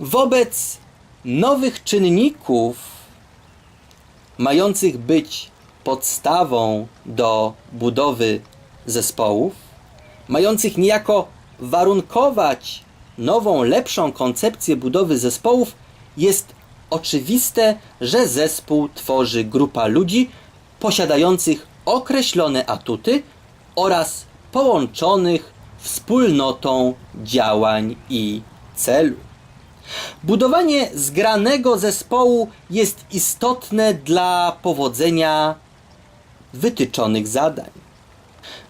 Wobec nowych czynników mających być podstawą do budowy zespołów, mających niejako warunkować nową, lepszą koncepcję budowy zespołów, jest oczywiste, że zespół tworzy grupa ludzi posiadających określone atuty oraz połączonych wspólnotą działań i celu. Budowanie zgranego zespołu jest istotne dla powodzenia wytyczonych zadań.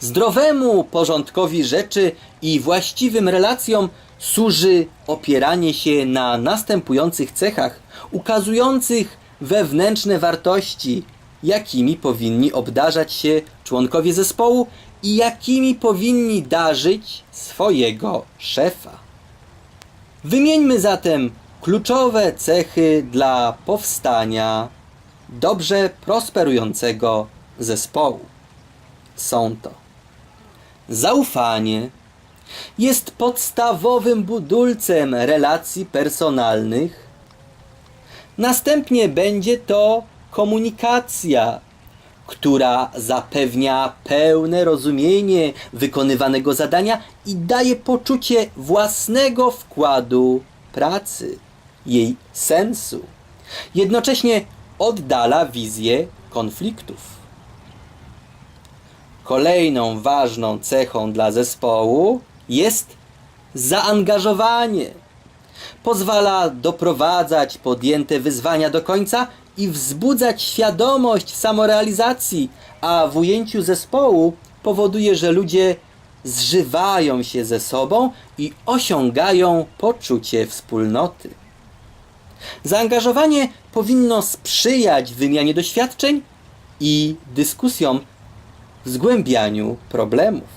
Zdrowemu porządkowi rzeczy i właściwym relacjom służy opieranie się na następujących cechach ukazujących wewnętrzne wartości, jakimi powinni obdarzać się członkowie zespołu i jakimi powinni darzyć swojego szefa. Wymieńmy zatem kluczowe cechy dla powstania dobrze prosperującego zespołu. Są to zaufanie jest podstawowym budulcem relacji personalnych. Następnie będzie to komunikacja, która zapewnia pełne rozumienie wykonywanego zadania i daje poczucie własnego wkładu pracy, jej sensu. Jednocześnie oddala wizję konfliktów. Kolejną ważną cechą dla zespołu jest zaangażowanie. Pozwala doprowadzać podjęte wyzwania do końca i wzbudzać świadomość samorealizacji, a w ujęciu zespołu powoduje, że ludzie zżywają się ze sobą i osiągają poczucie wspólnoty. Zaangażowanie powinno sprzyjać wymianie doświadczeń i dyskusjom w zgłębianiu problemów.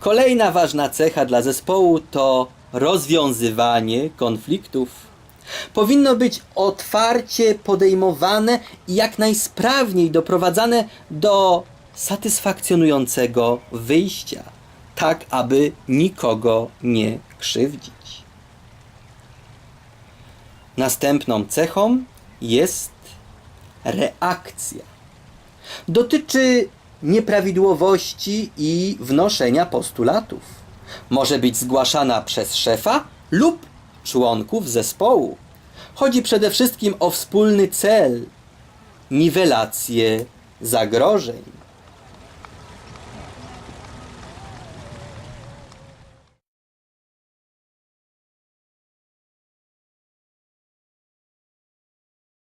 Kolejna ważna cecha dla zespołu to rozwiązywanie konfliktów. Powinno być otwarcie podejmowane i jak najsprawniej doprowadzane do satysfakcjonującego wyjścia, tak aby nikogo nie krzywdzić. Następną cechą jest reakcja. Dotyczy nieprawidłowości i wnoszenia postulatów. Może być zgłaszana przez szefa lub członków zespołu. Chodzi przede wszystkim o wspólny cel niwelację zagrożeń.